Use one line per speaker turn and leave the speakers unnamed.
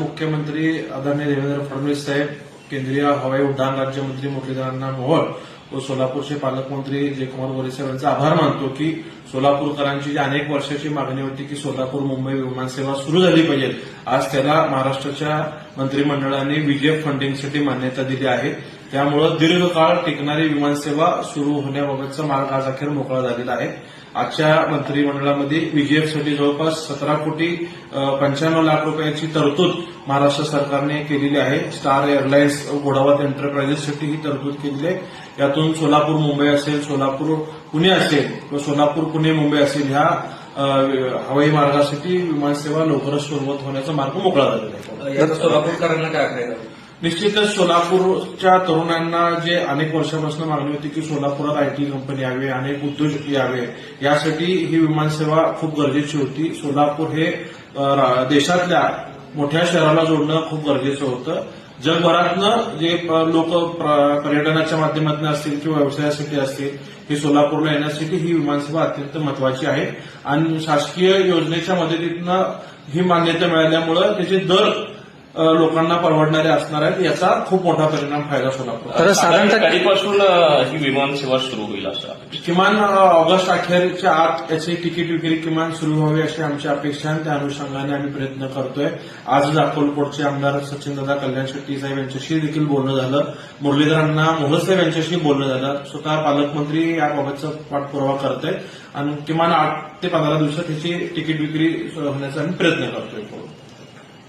मुख्यमंत्री आदरणीय देवेंद्र फडणवीस साहेब केंद्रीय हवाई उड्डाण राज्यमंत्री मुरलीधरांना मोहोळ व सोलापूरचे पालकमंत्री जयकुमार गोरे साहेब यांचा आभार मानतो की सोलापूरकरांची जी अनेक वर्षाची मागणी होती की सोलापूर मुंबई विमानसेवा सुरू झाली पाहिजे आज त्याला महाराष्ट्राच्या मंत्रिमंडळाने विजय फंडिंगसाठी मान्यता दिली आहे. त्यामुळं दीर्घकाळ टिकणारी विमानसेवा सुरू होण्याबाबतचा मार्ग आज अखेर मोकळा झालेला आहे. आजच्या मंत्रिमंडळामध्ये व्हीजीएफसाठी जवळपास सतरा कोटी पंच्याण्णव लाख रुपयांची तरतूद महाराष्ट्र सरकारने केलेली आहे. स्टार एअरलाइन्स घोडावत एंटरप्राइजेससाठी ही तरतूद केलेली आहे. यातून सोलापूर मुंबई असेल सोलापूर पुणे असेल किंवा सोलापूर पुणे मुंबई असेल ह्या हवाई मार्गासाठी विमानसेवा लवकरच सुरुवात होण्याचा मार्ग मोकळा झालेला आहे.
सोलापूरकरांना काय
निश्चितच सोलापूरच्या तरुणांना जे अनेक वर्षापासून मागणी होती की सोलापुरात आयटी कंपनी यावे अनेक उद्योजक यावे यासाठी ही विमानसेवा खूप गरजेची होती. सोलापूर हे देशातल्या मोठ्या शहराला जोडणं खूप गरजेचं होतं. जगभरातनं जे लोक पर्यटनाच्या माध्यमातून असतील किंवा व्यवसायासाठी असतील हे सोलापूरला येण्यासाठी ही विमानसेवा अत्यंत महत्वाची आहे. आणि शासकीय योजनेच्या मदतीनं ही मान्यता मिळाल्यामुळं त्याचे दर लोकांना परवडणारे असणार आहेत याचा खूप मोठा परिणाम फायदा सोलापूर
तर साधारणतः
कधीपासून ही विमान सेवा सुरू होईल असं
किमान ऑगस्ट अखेरच्या आत याची तिकीट विक्री किमान सुरू व्हावी अशी आमची अपेक्षा आहे त्या अनुषंगाने आम्ही प्रयत्न करतोय. आज अक्कलकोटचे आमदार सचिनदादा कल्याण शेट्टी साहेब यांच्याशी देखील बोलणं झालं. मुरलीधरांना मोहोळ साहेब यांच्याशी बोलणं झालं. स्वतः पालकमंत्री याबाबतचा पाठपुरावा करतोय. आणि किमान आठ ते पंधरा दिवसात त्याची तिकीट विक्री होण्याचा आम्ही प्रयत्न करतोय.